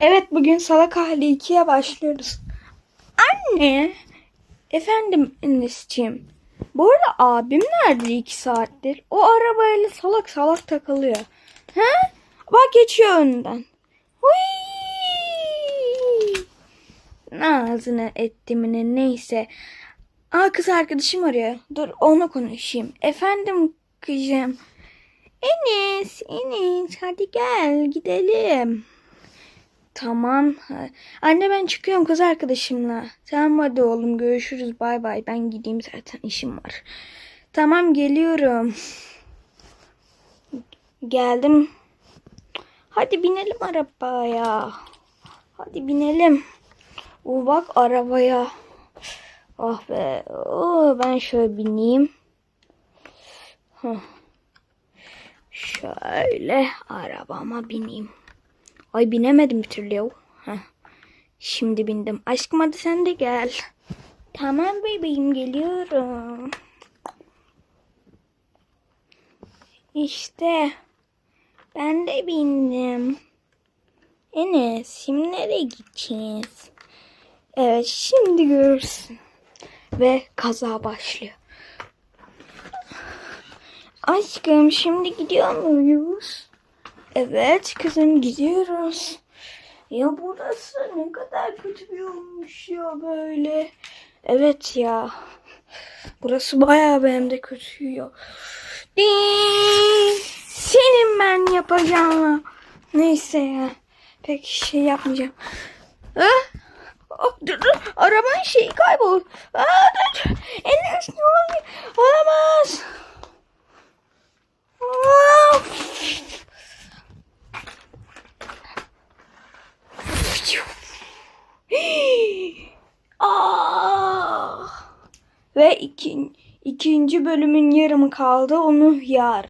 Evet bugün salak hali 2'ye başlıyoruz. Anne. Efendim Enes'ciğim. Bu arada abim nerede 2 saattir? O arabayla salak salak takılıyor. He? Bak geçiyor önden. Huy! Ağzını ettimine neyse. Aa kız arkadaşım arıyor. Dur onunla konuşayım. Efendim kızım. Enes, Enes hadi gel gidelim. Tamam. Anne ben çıkıyorum kız arkadaşımla. Tamam hadi oğlum görüşürüz bay bay. Ben gideyim zaten işim var. Tamam geliyorum. Geldim. Hadi binelim arabaya. Hadi binelim. O bak arabaya. Ah be. Oo, ben şöyle bineyim. Hah. Şöyle arabama bineyim. Ay binemedim bir türlü yav. Heh. Şimdi bindim. Aşkım hadi sen de gel. Tamam bebeğim geliyorum. İşte ben de bindim. Enes şimdi nereye gideceğiz? Evet şimdi görürsün. Ve kaza başlıyor. Aşkım şimdi gidiyor muyuz? Evet kızım gidiyoruz. Ya burası ne kadar kötü bir olmuş ya böyle. Evet ya. Burası bayağı benim de kötü ya. Ding! Senin ben yapacağım. Neyse ya. Pek şey yapmayacağım. Ha? Oh, dur, dur. Arabanın şeyi kaybol. Aa, dur. Enes ne oluyor? Ah! Ve iki, ikinci bölümün yarımı kaldı. Onu yar.